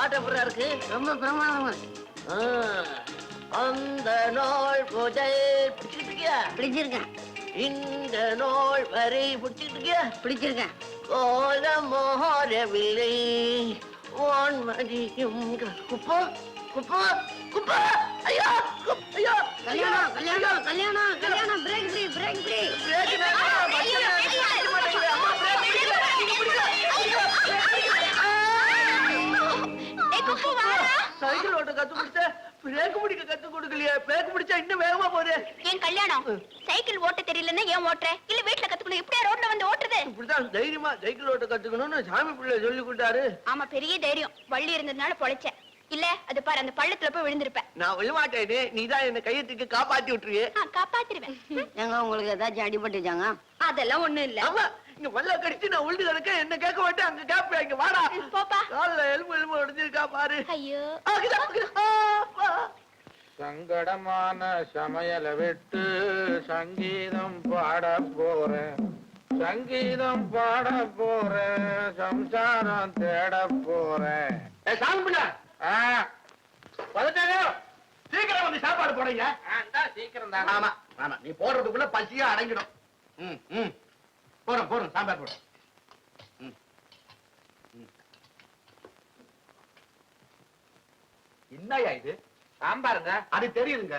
பாட்டு எப்படிடா இருக்கு. ரொம்ப பிரமாதமா. ஆ, அந்த நாள் முதல் பிடிச்சிட்டு இருக்கியா? பிடிச்சிருக்கேன். இந்த நாள் வரை பிடிச்சிட்டு இருக்கியா? பிடிச்சிருக்கேன். கோலம் மாறவில்லை வான்மதியும் குப்பா குப்பா குப்பா ஐயா ஐயா! கல்யாணம் கல்யாணம் கல்யாணம்! பிரேக் பிடிக்க கத்து கொடுக்கலையே. பிரேக் பிடிச்சா இன்னும் வேகமா போதே. என் கல்யாணம்? சைக்கிள் ஓட்ட தெரியலன்னா ஏன் ஓட்டுற? இல்ல வீட்ல கத்துக்கணும். இப்படியே ரோட்ல வந்து ஓட்டுறது? இப்படிதான் தைரியமா சைக்கிள் ஓட்ட கத்துக்கணும்னு சாமி பிள்ளை சொல்லி கொடுத்தாரு. ஆமா பெரிய தைரியம். வள்ளி இருந்ததுனால பொழைச்சேன். இல்ல அது பாரு அந்த பள்ளத்துல போய் விழுந்திருப்பேன். நான் விழமாட்டேனே நீ தான் என்ன கையத்துக்கு காப்பாத்தி விட்டுருவியே ஆ, காப்பாத்திருவேன். ஏங்க உங்களுக்கு ஏதாச்சும் அடிபட்டுச்சாங்க அதெல்லாம் ஒண்ணும் இல்ல. ஆமா. இங்க வல்ல கடிச்சு நான் உழுது கிடக்க என்ன கேட்க மாட்டேன். அங்க கேப்பேன் இங்க வாடா. போப்பா. கால்ல எலும்பு எலும்பு உடைஞ்சிருக்கா பாரு. ஐயோ. சங்கடமான சமையல விட்டு சங்கீதம் பாட போறேன். சங்கீதம் பாட போறேன். சம்சாரம் தேட போறேன். சீக்கிரம் வந்து சாப்பாடு போடுங்க சீக்கிரம் தான் ஆமா ஆமா. நீ போடுறதுக்குள்ள பசியா அடங்கிடும். ம் ம். போறோம் போறோம் சாம்பார் போடும் ம். ம். என்னய்யா இது? சாம்பாருங்க அது தெரியுதுங்க.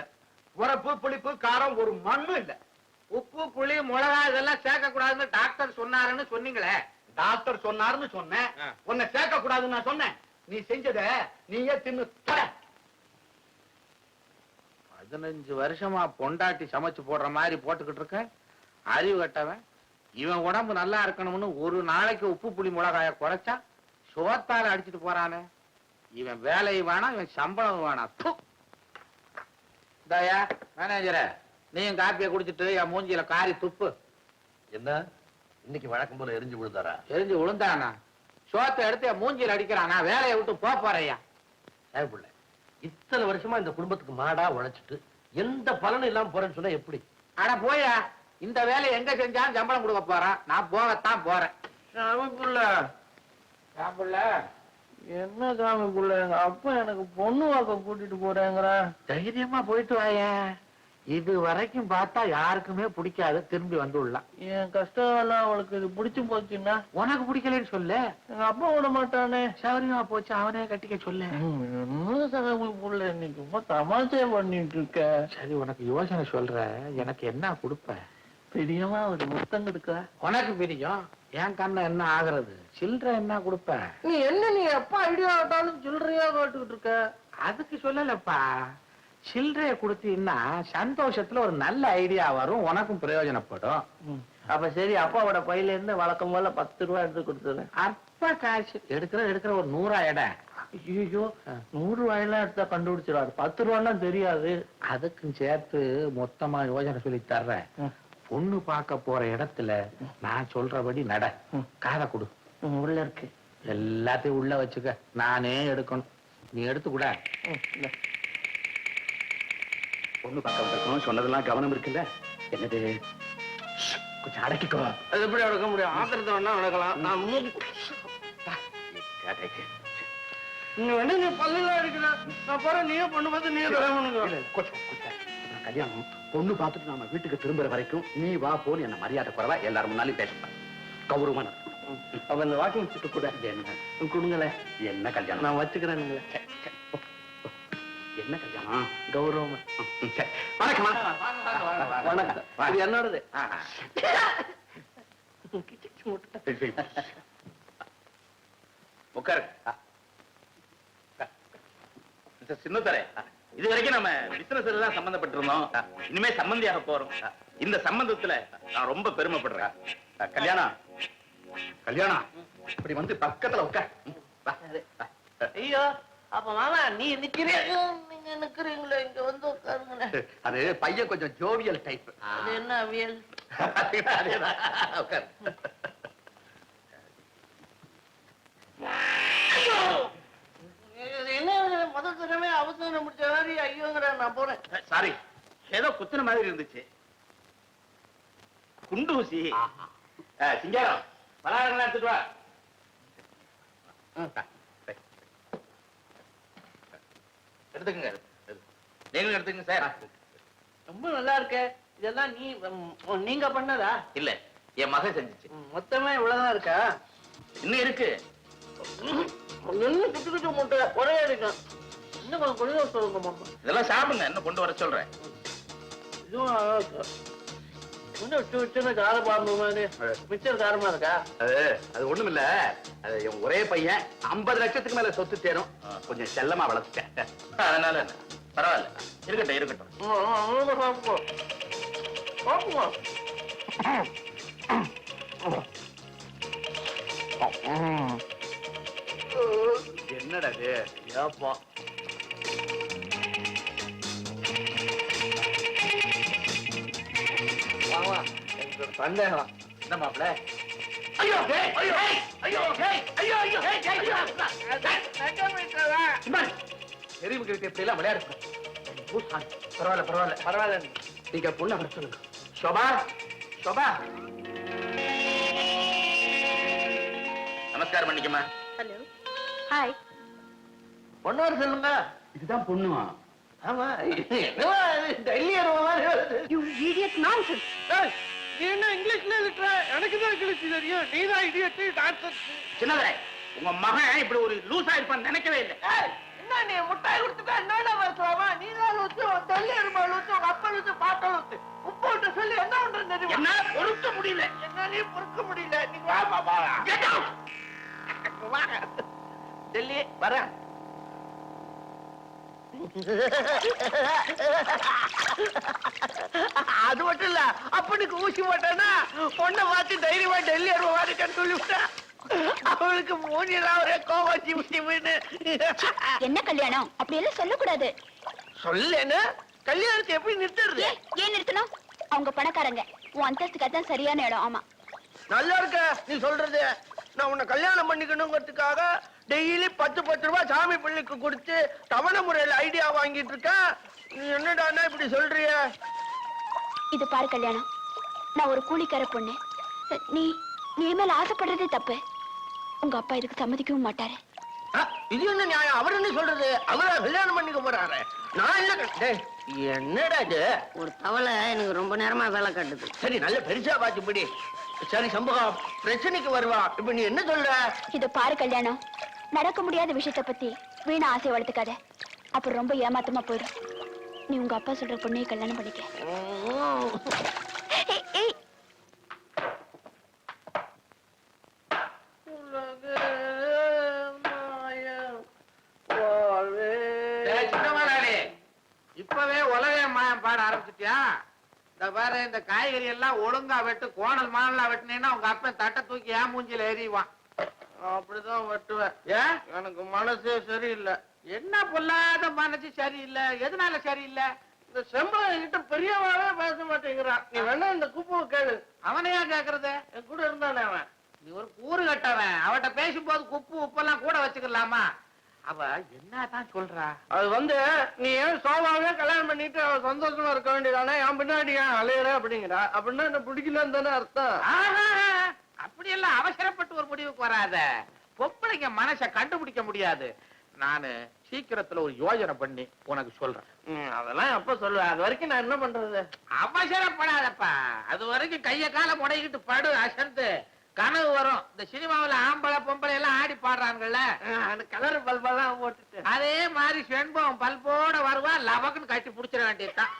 உரப்பு புளிப்பு காரம் ஒரு மண்ணும் இல்ல. உப்பு புளி மிளகா இதெல்லாம் சேர்க்க கூடாதுன்னு டாக்டர் சொன்னாருன்னு சொன்னீங்களே. டாக்டர் சொன்னாருன்னு சொன்னேன். உன்னை சேர்க்க கூடாதுன்னு நான் சொன்னேன். நீ செஞ்சத நீயே தின்னு. பதினஞ்சு வருஷமா பொண்டாட்டி சமைச்சு போடுற மாதிரி போட்டுக்கிட்டு இருக்க? அறிவு கட்டவன்? இவன் உடம்பு நல்லா இருக்கணும்னு ஒரு நாளைக்கு உப்பு புளி மிளகாய குறைச்சா சோத்தால அடிச்சிட்டு போறானே. இவன் வேலை வேணாம் இவன் சம்பளம் வேணாம். இந்தாயா மேனேஜரே நீயும் காப்பியை குடிச்சிட்டு என் மூஞ்சில காரி துப்பு. என்ன? இன்னைக்கு வழக்கம் போல எரிஞ்சு விழுந்தாரா? தெரிஞ்சு விழுந்தானா? சோத்தை எடுத்து என் மூஞ்சில அடிக்கிறான். வேலையை விட்டு போப் போறேயா பிள்ளை இத்தனை வருஷமா இந்த குடும்பத்துக்கு மாடா உழைச்சிட்டு எந்த பலனும் இல்லாம போறேன்னு சொன்னா எப்படி? அட போயா இந்த வேலையை எங்க செஞ்சாலும் சம்பளம் கொடுக்க போறான். நான் போகத்தான் போறேன். சாமி புள்ள. சாப்பிடல என்ன சாமி புள்ள? எங்க அப்பா எனக்கு பொண்ணு வாக்க கூட்டிட்டு போறேங்கிறா. தைரியமா போயிட்டு வாயே. இது வரைக்கும் பார்த்தா யாருக்குமே பிடிக்காது. திரும்பி வந்து விடலாம். என் கஷ்டம் எல்லாம் அவளுக்கு இது பிடிச்சு போச்சுன்னா? உனக்கு பிடிக்கலன்னு சொல்லு. எங்க அப்பா விட மாட்டானே. சௌரியமா போச்சு. அவனே கட்டிக்க சொல்லு. என்ன சாமி புள்ள? இன்னைக்கு ரொம்ப தமாஷே பண்ணிட்டு இருக்க. சரி உனக்கு யோசனை சொல்ற எனக்கு என்ன கொடுப்ப? பெரியமா ஒரு முத்தம் கொடுக்க உனக்கு பிரியம். என் கண்ண என்ன ஆகுறது? சில்லற என்ன கொடுப்ப? நீ என்ன நீ எப்ப ஐடியா ஆட்டாலும் சில்லறையா காட்டுக்கிட்டு இருக்க? அதுக்கு சொல்லலப்பா. சில்லறைய கொடுத்தீங்கன்னா சந்தோஷத்துல ஒரு நல்ல ஐடியா வரும் உனக்கும் பிரயோஜனப்படும். அப்ப சரி அப்பாவோட பையில இருந்து வழக்கம் போல பத்து ரூபா எடுத்து கொடுத்துறேன் அற்ப காசு. எடுக்கிற எடுக்கிற ஒரு நூறா இடம் ஐயோ நூறு ரூபாயெல்லாம் எடுத்தா கண்டுபிடிச்சிடாது பத்து ரூபாய்லாம் தெரியாது. அதுக்கும் சேர்த்து மொத்தமா யோசனை சொல்லி தர்றேன். பொண்ணு பார்க்க போற இடத்துல நான் சொல்றபடி நட. காதை கொடு. உள்ள இருக்கு. எல்லாத்தையும் உள்ள வச்சுக்க. நானே எடுக்கணும். நீ எடுத்து கூட. பொண்ணு பார்க்க வந்திருக்கோம். சொன்னதெல்லாம் கவனம் இருக்குல்ல? என்னது? கொஞ்சம் அடக்கிக்கோ. அது எப்படி நடக்க முடியும்? ஆத்திரத்தை வேணா நடக்கலாம். நான். நீ வேணா நீ பல்லுல அடிக்கல நான் போறேன். நீயே பொண்ணு பார்த்து நீயே கொஞ்சம், கல்யாணம் பொண்ணு பார்த்துட்டு நாம வீட்டுக்கு திரும்புற வரைக்கும் நீ வா போன்னு என்ன மரியாதை குறைவா? எல்லாரும் முன்னாலும் பேசப்பா. கௌரவமா இந்த வாக்கிங் சுட்டு கூட என்ன? கொடுங்களேன் என்ன கல்யாணம்? நான் வச்சுக்கிறேன் என்ன கல்யாணம்? கௌரவமா. ம், சரி. வணக்கம்மா. வணக்கம் இது என்னோடது. உட்காரு. சின்னத்தரே. இது வரைக்கும் நம்ம பிசினஸ் தான் சம்பந்தப்பட்டிருந்தோம். இனிமே சம்பந்தியாக போறோம். இந்த சம்பந்தத்துல நான் ரொம்ப பெருமைப்படுறேன். கல்யாணம் கல்யாணம் இப்படி வந்து பக்கத்துல உட்கார். ஐயோ அப்ப மாமா நீ நிக்கிறீங்க நீங்க நிக்கிறீங்களே? இங்க வந்து உட்காருங்களேன். அது பையன் கொஞ்சம் ஜோவியல் டைப் அது என்ன அவியல் அதேதான். உட்கார். தடவை அவசரம் முடிச்ச மாதிரி ஐயோங்கிற நான் போறேன் சாரி ஏதோ குத்துன மாதிரி இருந்துச்சு குண்டு ஊசி சிங்காரம் பலகாரங்களாம் எடுத்துட்டு வா எடுத்துக்கங்க நீங்களும் எடுத்துக்கங்க சார் ரொம்ப நல்லா இருக்க இதெல்லாம் நீ நீங்க பண்ணதா இல்ல என் மகன் செஞ்சுச்சு மொத்தமே இவ்வளவுதான் இருக்கா இன்னும் இருக்கு இன்னும் குட்டி குட்டி முட்டை ஒரே இருக்கும் இன்னும் கொஞ்சம் கொஞ்சம் சொல்லுங்க மாமா இதெல்லாம் சாப்பிடுங்க இன்னும் கொண்டு வர சொல்றேன். இன்னும் சின்ன கார பாம்பு மிச்சர் காரமா இருக்கா அது அது ஒண்ணும் இல்ல அது என் ஒரே பையன் ஐம்பது லட்சத்துக்கு மேல சொத்து தேரும் கொஞ்சம் செல்லமா வளர்த்துட்டேன் அதனால என்ன? பரவாயில்ல இருக்கட்டும் இருக்கட்டும் ம், ம், ம், சாப்பிடுங்க. சாப்பிடுங்க. என்னடா இது ஏப்பா சந்தேகம் என்ன மாப்பிள்ள ஐயோ ஐயோ ஐயோ ஐயோ ஐயோ கிட்ட இப்படி எல்லாம் விளையாடுங்க பரவாயில்ல பரவாயில்ல பரவாயில்ல நீங்க பொண்ணை வர சொல்லுங்க சோபா சோபா நமஸ்காரம் பண்ணிக்கமா ஹலோ ஹாய் ஒன்னு வர சொல்லுங்க இதுதான் பொண்ணுமா ஆமா டெல்லி வருது யூ இடியட் நான்சென்ஸ் நீ என்ன இங்கிலீஷ்ல எழுதுற எனக்கு தான் இங்கிலீஷ் தெரியும். நீ தான் இடியட்டு சின்னதரை உங்க மகன் இப்படி ஒரு லூசா இருப்பான்னு நினைக்கவே இல்லை. என்ன நீ முட்டாய் கொடுத்துட்டா என்னடா வருத்தலாமா நீ தான் லூச்சு உன் டெல்லி அருவா லூச்சு உங்க அப்பா லூச்சு பாட்டா விட்டு சொல்லி என்ன பண்றது தெரியுமா? என்ன பொறுக்க முடியல? என்னாலயும் பொறுக்க முடியல? நீ வா பாபா Get out! வாங்க டெல்லி வரேன். அது மட்டும் இல்ல அப்பனுக்கு ஊசி போட்டேன்னா பொண்ணை பார்த்து தைரியமா டெல்லி அருவா இருக்கன்னு சொல்லிவிட்டேன் அவளுக்கு மூஞ்சிலாம் ஒரே கோவம் என்ன கல்யாணம்? அப்படி எல்லாம் சொல்லக்கூடாது. சொல்லேன்னு? கல்யாணத்தை எப்படி நிறுத்துறது? ஏன் ஏன் நிறுத்தணும்? அவங்க பணக்காரங்க. உன் அந்தஸ்துக்கு அதான் சரியான இடம். ஆமா. நல்லா இருக்க நீ சொல்றது. நான் உன்னை கல்யாணம் பண்ணிக்கணுங்கிறதுக்காக டெய்லி பத்து பத்து ரூபாய் சாமி பிள்ளைக்கு கொடுத்து தவணை முறையில் ஐடியா வாங்கிட்டு இருக்கேன் நீ என்னடான்னா இப்படி சொல்றிய? இது பாரு கல்யாணம். நான் ஒரு கூலிக்கார பொண்ணு. நீ நீ மேல ஆசைப்படுறதே தப்பு. உங்க அப்பா இதுக்கு சம்மதிக்கவும் மாட்டாரு. இது என்ன நியாயம்? அவர் என்ன சொல்றது? அவரா கல்யாணம் பண்ணிக்க போறாரு. நான் இல்ல க- டேய், என்னடா இது? ஒரு தவளை எனக்கு ரொம்ப நேரமா வேலை காட்டுது. சரி நல்ல பெருசா பாத்து பிடி சரி சம்பவம் பிரச்சனைக்கு வருவா. இப்ப நீ என்ன சொல்ற? இது பாரு கல்யாணம். நடக்க முடியாத விஷயத்த பத்தி வீணா ஆசை வளர்த்துக்காத. அப்புறம் ரொம்ப ஏமாத்தமா போயிடும். நீ உங்க அப்பா சொல்ற பொண்ணையை கல்யாணம் பண்ணிக்க. இப்பவே உலக மாயம் பாட ஆரம்பிச்சிட்டியா? இந்த பாரு இந்த காய்கறி எல்லாம் ஒழுங்கா வெட்டு கோணல் மானலா வெட்டினீங்கன்னா உங்க அப்பன் தட்டை தூக்கி ஏன் மூஞ்சில எறிவான். அப்படிதான் வெட்டுவேன். ஏன் எனக்கு மனசே சரியில்லை. என்ன பொல்லாத மனசு சரியில்லை? எதனால சரியில்லை? இந்த செம்பளம் கிட்ட பெரியவாவே பேச மாட்டேங்கிறான். நீ வேணா இந்த குப்புவை கேளு. அவனையா கேக்குறது? என் கூட இருந்தானே அவன். நீ ஒரு கூறு கட்டவன். அவட்ட பேசும்போது குப்பு உப்பெல்லாம் கூட வச்சுக்கலாமா? அவ என்னதான் சொல்றா? அது வந்து நீ ஏன் சோபாவே கல்யாணம் பண்ணிட்டு அவ சந்தோஷமா இருக்க வேண்டியதானே? என் பின்னாடி ஏன் அலையிற அப்படிங்கிறா. அப்படின்னா என்ன பிடிக்கலன்னு தானே அர்த்தம். ஆஹா, அப்படியெல்லாம் அவசரப்பட்டு ஒரு முடிவுக்கு வராத. பொம்பளைங்க மனச கண்டுபிடிக்க முடியாது. நானு சீக்கிரத்துல ஒரு யோஜனை பண்ணி உனக்கு சொல்றேன். அதெல்லாம் எப்ப சொல்லுவேன் அது வரைக்கும் நான் என்ன பண்றது? அவசரப்படாதப்பா. அது வரைக்கும் கைய கால முடைக்கிட்டு படு அசந்து. கனவு வரும். இந்த சினிமாவுல ஆம்பளை பொம்பளை எல்லாம் ஆடி பாடுறாங்கல்ல. அந்த கலர் பல்பெல்லாம் போட்டுட்டு. அதே மாதிரி செண்பம் பல்போட வருவா லவக்குன்னு கட்டி புடிச்சிட வேண்டியதுதான்.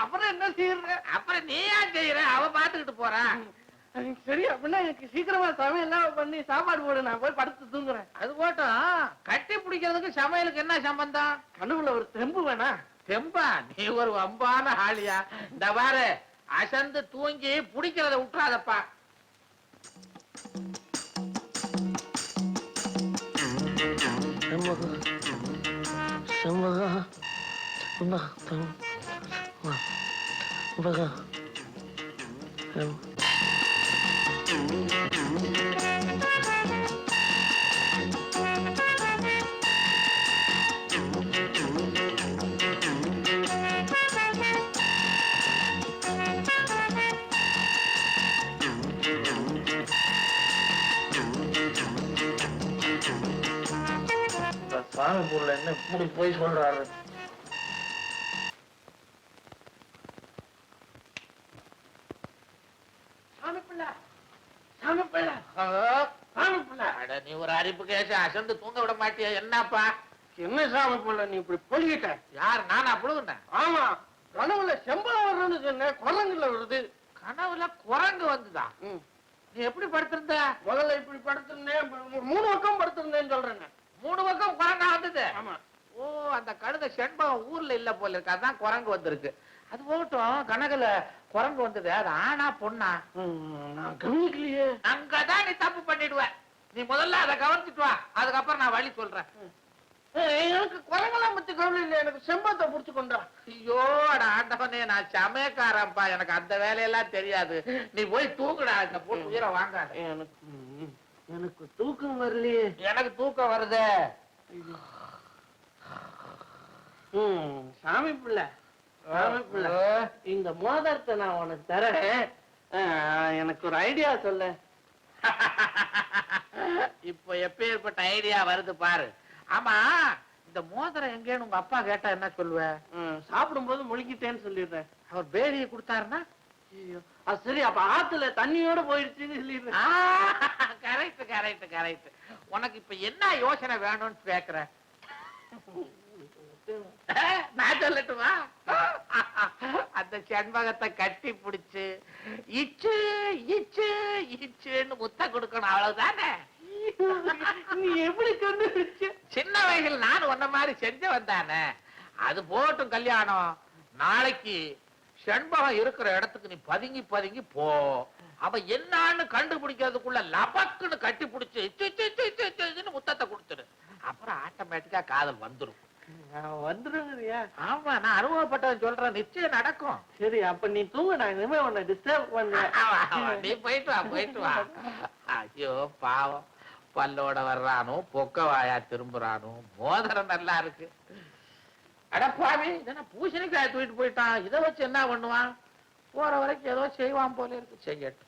அப்புறம் என்ன செய்யற அப்புறம் நீ ஏன் செய்யற? அவ பாத்துக்கிட்டு போறான் சரி அப்படின்னா எனக்கு சீக்கிரமா சமையல் எல்லாம் பண்ணி சாப்பாடு போடு நான் போய் படுத்து தூங்குறேன். அது போட்டும். கட்டி பிடிக்கிறதுக்கு சமையலுக்கு என்ன சம்பந்தம்? கனவுல ஒரு தெம்பு வேணா. தெம்பா? நீ ஒரு வம்பான ஆளியா. இந்த பாரு அசந்து தூங்கி பிடிக்கிறத விட்டுறாதப்பா செம்பகம் செம்பகம் செம்பகம் சாமி பொருள் என்ன இப்படி போய் சொல்றாரு? நீ ஒரு அரிப்பு கேச அசந்து தூங்க விட மாட்டியா? என்னப்பா? என்ன சாமி பிள்ளை நீ இப்படி பொழிகிட்ட யார்? நானா? புழுகுனேன் ஆமா. கனவுல செம்பளம் வர்றன்னு சொன்னேன் குரங்குல வருது. கனவுல குரங்கு வந்துதா? ம். நீ எப்படி படுத்திருந்த? முதல்ல இப்படி படுத்திருந்தேன். மூணு பக்கம் படுத்திருந்தேன்னு சொல்றேன். மூணு பக்கம் குரங்கா வந்தது? ஆமா. ஓ அந்த கழுத செண்பகம் ஊர்ல இல்ல போல இருக்கு. அதான் குரங்கு வந்திருக்கு. அது போகட்டும் கனகுல குரங்கு வந்தது. அது ஆனா பொண்ணா? நான் கவனிக்கலையே. அங்கதான் நீ தப்பு பண்ணிடுவ. நீ முதல்ல அதை கவனிச்சுட்டு வா. அதுக்கப்புறம் நான் வழி சொல்றேன். எனக்கு குரங்கெல்லாம் பத்தி கவலை இல்லை எனக்கு செம்பத்தை புடிச்சு கொண்டா. ஐயோ ஆண்டவனே நான் சமயக்காரன்ப்பா. எனக்கு அந்த வேலையெல்லாம் தெரியாது. நீ போய் தூக்குடா இந்த போட்டு உயிரை வாங்காத. எனக்கு எனக்கு தூக்கம் வரலையே. எனக்கு தூக்கம் வருதே. சாமி பிள்ளை. இந்த மோதிரத்தை நான் உனக்கு தரேன். எனக்கு ஒரு ஐடியா சொல்ல. இப்போ எப்பேற்பட்ட ஐடியா வருது பாரு. ஆமா இந்த மோதிரம் எங்கேன்னு உங்க அப்பா கேட்டா என்ன சொல்லுவ? ம், சாப்பிடும்போது முழுங்கிட்டேன்னு சொல்லிடுறேன். அவர் பேடியை கொடுத்தாருன்னா? ஐயோ, அது சரி அப்ப ஆத்துல தண்ணியோட போயிடுச்சுன்னு சொல்லிடுறேன். கரெக்ட் கரெக்ட் கரெக்ட் உனக்கு இப்ப என்ன யோசனை வேணும்னு கேக்குற? நான் சொல்லட்டுமா? அந்த செண்பகத்தை கட்டி பிடிச்சு இச்சு இச்சு இச்சுன்னு முத்த கொடுக்கணும் அவ்வளவுதானே? நீ எப்படி கண்டுபிடிச்ச சின்ன வயசுல நான் உன்ன மாதிரி செஞ்சு வந்தானே? அது போட்டும் கல்யாணம். நாளைக்கு செண்பகம் இருக்கிற இடத்துக்கு நீ பதுங்கி பதுங்கி போ. அவ என்னன்னு கண்டுபிடிக்கிறதுக்குள்ள லபக்குன்னு கட்டி பிடிச்சு முத்தத்தை கொடுத்துடு. அப்புறம் ஆட்டோமேட்டிக்கா காதல் வந்துடும் வந்துருங்கய்யா. ஆமா நான் அனுபவப்பட்டவன் சொல்றேன். நிச்சயம் நடக்கும். சரி அப்ப நீ தூங்க நான் இனிமே உன்னை டிஸ்டர்ப் நீ போயிட்டு வா போயிட்டு வா. ஐயோ பாவம். பல்லோட வர்றானோ பொக்க வாயா திரும்புறானோ மோதிரம் நல்லா இருக்கு. அடப்பாவி இதென்ன பூசணிக்காய் தூக்கிட்டு போயிட்டான். இதை வச்சு என்ன பண்ணுவான்? போற வரைக்கும் ஏதோ செய்வான் போல இருக்கு. செய்யட்டும்.